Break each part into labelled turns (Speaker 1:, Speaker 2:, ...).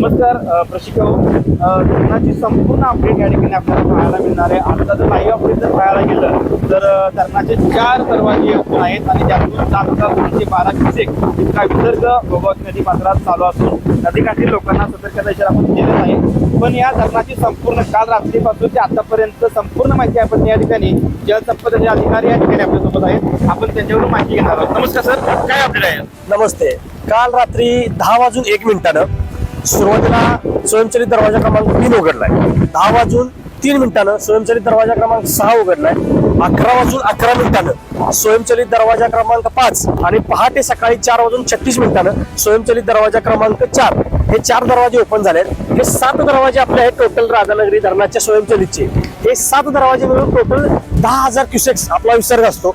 Speaker 1: नमस्कार अ, प्रशिक्षक हो. धरणाची संपूर्ण अपडेट या ठिकाणी आपल्याला पाहायला मिळणार आहे. आता जर लाईव्ह अपडेट जर पाहायला गेलं तर धरणाचे चार दरवाजे एकूण आहेत आणि त्यातून सात हजार दोनशे बारा क्युसेक इतका विसर्ग गोगावती नदी पात्रात चालू असून नदीकाठी लोकांना सतर्कता इशारा आपण दिलेला आहे. पण या धरणाची संपूर्ण काल रात्रीपासून ते आतापर्यंत संपूर्ण माहिती आपण या ठिकाणी जलसंपदाचे अधिकारी या ठिकाणी आपल्यासोबत आहेत. आपण त्यांच्याकडून माहिती घेणार आहोत. नमस्कार सर. काय अपडेट आहे?
Speaker 2: नमस्ते. काल रात्री दहा वाजून एक मिनिटानं सुरुवातीला स्वयंचलित दरवाजा क्रमांक तीन उघडलाय. दहा वाजून तीन मिनिटानं स्वयंचलित दरवाजा क्रमांक सहा उघडलाय. अकरा वाजून अकरा मिनिटानं स्वयंचलित दरवाजा क्रमांक पाच आणि पहाटे सकाळी चार वाजून छत्तीस मिनिटानं स्वयंचलित दरवाजा क्रमांक चार. हे चार दरवाजे ओपन झाले आहेत हे सात दरवाजे आपले आहेत टोटल राधानगरी धरणाच्या स्वयंचलितचे. हे सात दरवाजे मिळून टोटल दहा हजार क्युसेक्स आपला विसर्ग असतो.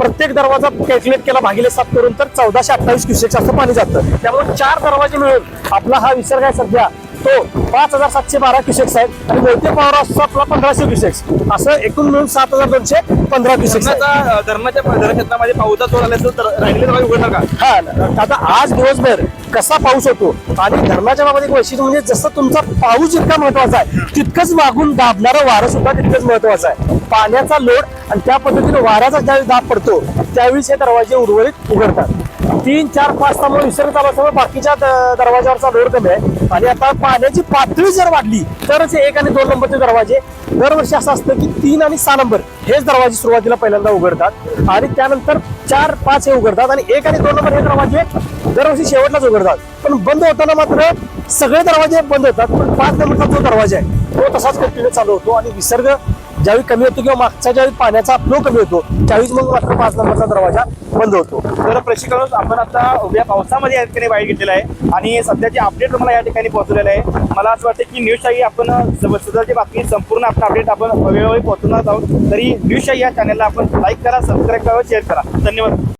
Speaker 2: प्रत्येक दरवाजा कॅल्क्युलेट केला भागिले सात करून तर चौदाशे अठ्ठावीस क्युसेक्स असं पाणी जातं. त्यामुळे चार दरवाजे मिळून आपला हा विसर्ग आहे सध्या. तो पाच हजार सातशे बारा क्युसेक्स आहेत. आणि मोठे पॉवर आपला पंधराशे क्युसेक्स असं एकूण मिळून सात हजार दोनशे पंधरा क्युसेक्स
Speaker 1: धरणाच्या जोर आल्याचं तर राहिलेले दरवाजे उघडणार का?
Speaker 2: हा आता आज दिवसभर कसा पाऊस होतो आणि धरणाच्या बाबत एक वैशिष्ट्य म्हणजे जसं तुमचा पाऊस जितका महत्त्वाचा आहे तितकंच मागून दाबणारं वारं सुद्धा तितकंच महत्वाचं आहे. पाण्याचा लोड आणि त्या पद्धतीने वाऱ्याचा ज्यावेळी दाब पडतो त्यावेळीच हे दरवाजे उर्वरित उघडतात. तीन चार पाच त्यामुळे विसरत चालू असल्यामुळे बाकीच्या द- दरवाजावरचा लोड कमी आहे. आणि आता पाण्याची पातळी जर वाढली तरच हे एक आणि दोन नंबरचे दरवाजे दरवर्षी असं असतं की तीन आणि सहा नंबर हेच दरवाजे सुरुवातीला पहिल्यांदा उघडतात. आणि त्यानंतर चार पाच हे उघडतात आणि एक आणि दोन नंबर हे दरवाजे दरवर्षी शेवटलाच उघडतात. पण बंद होताना मात्र सगळे दरवाजे बंद होतात. पण पाच नंबरचा जो दरवाजा आहे तो तसाच कंटिन्यू चालू होतो आणि विसर्ग ज्यावेळी कमी होतो किंवा मागच्या ज्यावेळी पाण्याचा फ्लो कमी होतो त्यावेळीच मग मात्र पाच नंबरचा दरवाजा बंद होतो.
Speaker 1: तर प्रशिक्षण आपण आता उभ्या पावसामध्ये या ठिकाणी बाहेर घेतलेला आहे. आणि सध्याचे अपडेट तुम्हाला या ठिकाणी पोहोचलेलं आहे. मला असं वाटतं की न्यूजशाही आपण सदरची बातमी संपूर्ण आपण अपडेट आपण वेळोवेळी पोहोचवणार आहोत. तरी न्यूजशाही या चॅनलला आपण लाईक करा सबस्क्राईब करा शेअर करा. धन्यवाद.